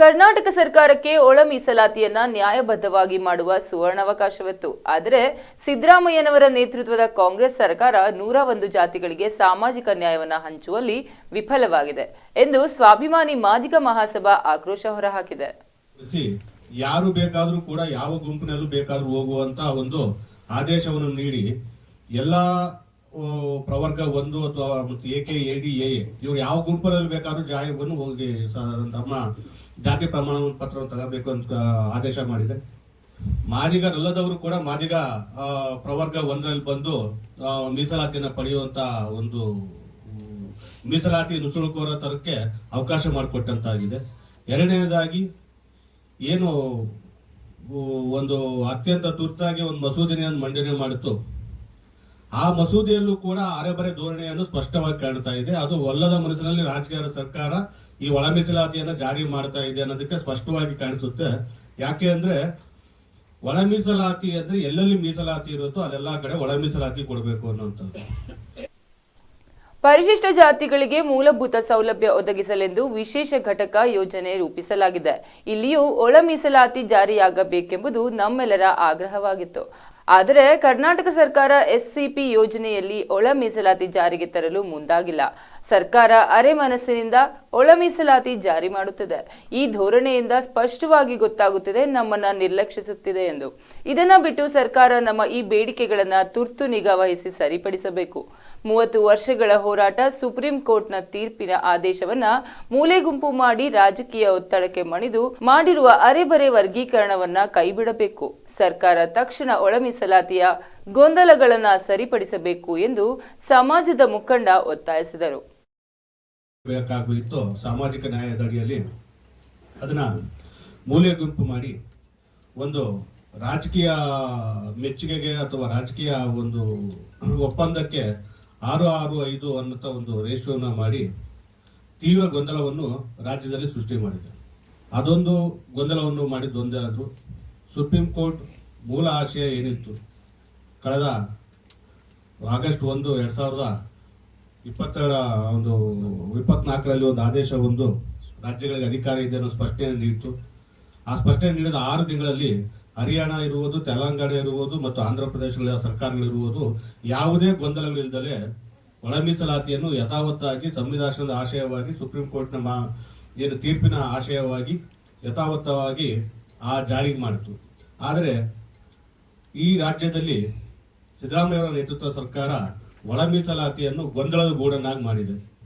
ಕರ್ನಾಟಕ ಸರ್ಕಾರಕ್ಕೆ ಒಳ ಮೀಸಲಾತಿಯನ್ನ ನ್ಯಾಯಬದ್ಧವಾಗಿ ಮಾಡುವ ಸುವರ್ಣಾವಕಾಶವಿತ್ತು. ಆದರೆ ಸಿದ್ದರಾಮಯ್ಯನವರ ನೇತೃತ್ವದ ಕಾಂಗ್ರೆಸ್ ಸರ್ಕಾರ ನೂರ ಒಂದು ಜಾತಿಗಳಿಗೆ ಸಾಮಾಜಿಕ ನ್ಯಾಯವನ್ನು ಹಂಚುವಲ್ಲಿ ವಿಫಲವಾಗಿದೆ ಎಂದು ಸ್ವಾಭಿಮಾನಿ ಮಾದಿಗ ಮಹಾಸಭಾ ಆಕ್ರೋಶ ಹೊರಹಾಕಿದೆ. ಯಾರು ಬೇಕಾದರೂ ಕೂಡ ಯಾವ ಗುಂಪಿನಲ್ಲೂ ಬೇಕಾದರೂ ಹೋಗುವಂತಹ ಒಂದು ಆದೇಶವನ್ನು ನೀಡಿ ಎಲ್ಲಾ ಪ್ರವರ್ಗ ಒಂದು ಅಥವಾ ಮತ್ತೆ ಎ ಕೆ ಎ ಇವ್ರು ಯಾವ ಗುಂಪಿನಲ್ಲಿ ಬೇಕಾದ್ರೂ ಜಾಯವನ್ನು ಹೋಗಿ ತಮ್ಮ ಜಾತಿ ಪ್ರಮಾಣ ಪತ್ರವನ್ನು ತಗೋಬೇಕು ಅಂತ ಆದೇಶ ಮಾಡಿದೆ. ಮಾದಿಗರಲ್ಲದವರು ಕೂಡ ಮಾದಿಗ ಪ್ರವರ್ಗ ಒಂದರಲ್ಲಿ ಬಂದು ಮೀಸಲಾತಿಯನ್ನು ಪಡೆಯುವಂತ ಒಂದು, ಮೀಸಲಾತಿ ನುಸುಳುಕೋರ ತರಕ್ಕೆ ಅವಕಾಶ ಮಾಡಿಕೊಟ್ಟಂತಾಗಿದೆ. ಎರಡನೇದಾಗಿ, ಏನು ಒಂದು ಅತ್ಯಂತ ತುರ್ತಾಗಿ ಒಂದು ಮಸೂದೆಯನ್ನು ಮಂಡನೆ ಮಾಡಿತ್ತು ಆ ಮಸೂದೆಯಲ್ಲೂ ಕೂಡ ಅರೆಬರೆ ಧೋರಣೆಯನ್ನು ಸ್ಪಷ್ಟವಾಗಿ ಕಾಣ್ತಾ ಇದೆ. ಅದು ಒಲ್ಲದ ಮನಸ್ಸಿನಲ್ಲಿ ರಾಜಕೀಯ ಸರ್ಕಾರ ಈ ಒಳ ಮೀಸಲಾತಿಯನ್ನು ಜಾರಿ ಮಾಡ್ತಾ ಇದೆ ಅನ್ನೋದಕ್ಕೆ ಸ್ಪಷ್ಟವಾಗಿ ಕಾಣಿಸುತ್ತೆ. ಯಾಕೆ ಅಂದ್ರೆ ಒಳ ಮೀಸಲಾತಿ ಅಂದ್ರೆ ಎಲ್ಲೆಲ್ಲಿ ಮೀಸಲಾತಿ ಇರುತ್ತೋ ಅಲ್ಲೆಲ್ಲಾ ಕಡೆ ಒಳ ಮೀಸಲಾತಿ ಕೊಡಬೇಕು ಅನ್ನೋಂಥದ್ದು ಪರಿಶಿಷ್ಟ ಜಾತಿಗಳಿಗೆ ಮೂಲಭೂತ ಸೌಲಭ್ಯ ಒದಗಿಸಲೆಂದು ವಿಶೇಷ ಘಟಕ ಯೋಜನೆ ರೂಪಿಸಲಾಗಿದೆ. ಇಲ್ಲಿಯೂ ಒಳ ಮೀಸಲಾತಿ ಜಾರಿಯಾಗಬೇಕೆಂಬುದು ನಮ್ಮೆಲ್ಲರ ಆಗ್ರಹವಾಗಿತ್ತು. ಆದರೆ ಕರ್ನಾಟಕ ಸರ್ಕಾರ ಎಸ್ಸಿಪಿ ಯೋಜನೆಯಲ್ಲಿ ಒಳ ಮೀಸಲಾತಿ ಜಾರಿಗೆ ತರಲು ಮುಂದಾಗಿಲ್ಲ. ಸರ್ಕಾರ ಅರೆ ಮನಸ್ಸಿನಿಂದ ಒಳ ಮೀಸಲಾತಿ ಜಾರಿ ಮಾಡುತ್ತಿದೆ. ಈ ಧೋರಣೆಯಿಂದ ಸ್ಪಷ್ಟವಾಗಿ ಗೊತ್ತಾಗುತ್ತಿದೆ ನಮ್ಮನ್ನ ನಿರ್ಲಕ್ಷಿಸುತ್ತಿದೆ ಎಂದು. ಇದನ್ನ ಬಿಟ್ಟು ಸರ್ಕಾರ ನಮ್ಮ ಈ ಬೇಡಿಕೆಗಳನ್ನ ತುರ್ತು ನಿಗಾ ವಹಿಸಿ ಸರಿಪಡಿಸಬೇಕು. ಮೂವತ್ತು ವರ್ಷಗಳ ಹೋರಾಟ ಸುಪ್ರೀಂ ಕೋರ್ಟ್ನ ತೀರ್ಪಿನ ಆದೇಶವನ್ನ ಮೂಲೆಗುಂಪು ಮಾಡಿ ರಾಜಕೀಯ ಒತ್ತಡಕ್ಕೆ ಮಣಿದು ಮಾಡಿರುವ ಅರೆಬರೆ ವರ್ಗೀಕರಣವನ್ನ ಕೈಬಿಡಬೇಕು. ಸರ್ಕಾರ ತಕ್ಷಣ ಒಳ ಮೀಸಲಾತಿಯ ಗೊಂದಲಗಳನ್ನು ಸರಿಪಡಿಸಬೇಕು ಎಂದು ಸಮಾಜದ ಮುಖಂಡ ಒತ್ತಾಯಿಸಿದರು. ಸಾಮಾಜಿಕ ನ್ಯಾಯದ ಅಡಿಯಲ್ಲಿ ಅದನ್ನ ಮೂಲೆ ಗುಂಪು ಮಾಡಿ ಒಂದು ರಾಜಕೀಯ ಮೆಚ್ಚುಗೆಗೆ ಅಥವಾ ರಾಜಕೀಯ ಒಂದು ಒಪ್ಪಂದಕ್ಕೆ ಆರು ಆರು ಐದು ಅನ್ನುತ್ತ ಒಂದು ರೇಷಿಯೋನ ಮಾಡಿ ತೀವ್ರ ಗೊಂದಲವನ್ನು ರಾಜ್ಯದಲ್ಲಿ ಸೃಷ್ಟಿ ಮಾಡಿದೆ ಅದೊಂದು ಗೊಂದಲವನ್ನು ಮಾಡಿದ್ದೊಂದೇ ಆದರೂ. ಸುಪ್ರೀಂ ಕೋರ್ಟ್ ಮೂಲ ಆಶಯ ಏನಿತ್ತು? ಕಳೆದ ಆಗಸ್ಟ್ ಒಂದು, ಎರಡು ಸಾವಿರದ ಇಪ್ಪತ್ತೆರಡ ಒಂದು, ಇಪ್ಪತ್ನಾಲ್ಕರಲ್ಲಿ ಒಂದು ಆದೇಶ ಒಂದು ರಾಜ್ಯಗಳಿಗೆ ಅಧಿಕಾರ ಇದೆ ಅನ್ನೋ ಸ್ಪಷ್ಟನೆ ನೀಡಿತು ಆ ಸ್ಪಷ್ಟನೆ ನೀಡಿದ ಆರು ತಿಂಗಳಲ್ಲಿ ಹರಿಯಾಣ ಇರುವುದು, ತೆಲಂಗಾಣ ಇರುವುದು ಮತ್ತು ಆಂಧ್ರ ಪ್ರದೇಶಗಳ ಸರ್ಕಾರಗಳಿರುವುದು ಯಾವುದೇ ಗೊಂದಲಗಳಿಲ್ಲದಲೇ ಒಳ ಮೀಸಲಾತಿಯನ್ನು ಯಥಾವತ್ತಾಗಿ ಸಂವಿಧಾನದ ಆಶಯವಾಗಿ, ಸುಪ್ರೀಂ ಕೋರ್ಟ್ನ ಮಾ, ಏನು ತೀರ್ಪಿನ ಆಶಯವಾಗಿ ಯಥಾವತ್ತವಾಗಿ ಆ ಜಾರಿಗೆ ಮಾಡಿತು ಆದರೆ ಈ ರಾಜ್ಯದಲ್ಲಿ ಸಿದ್ದರಾಮಯ್ಯವರ ನೇತೃತ್ವ ಸರ್ಕಾರ ಒಳ ಮೀಸಲಾತಿಯನ್ನು ಗೊಂದಲದ ಗೂಡನ್ನಾಗಿ ಮಾಡಿದೆ.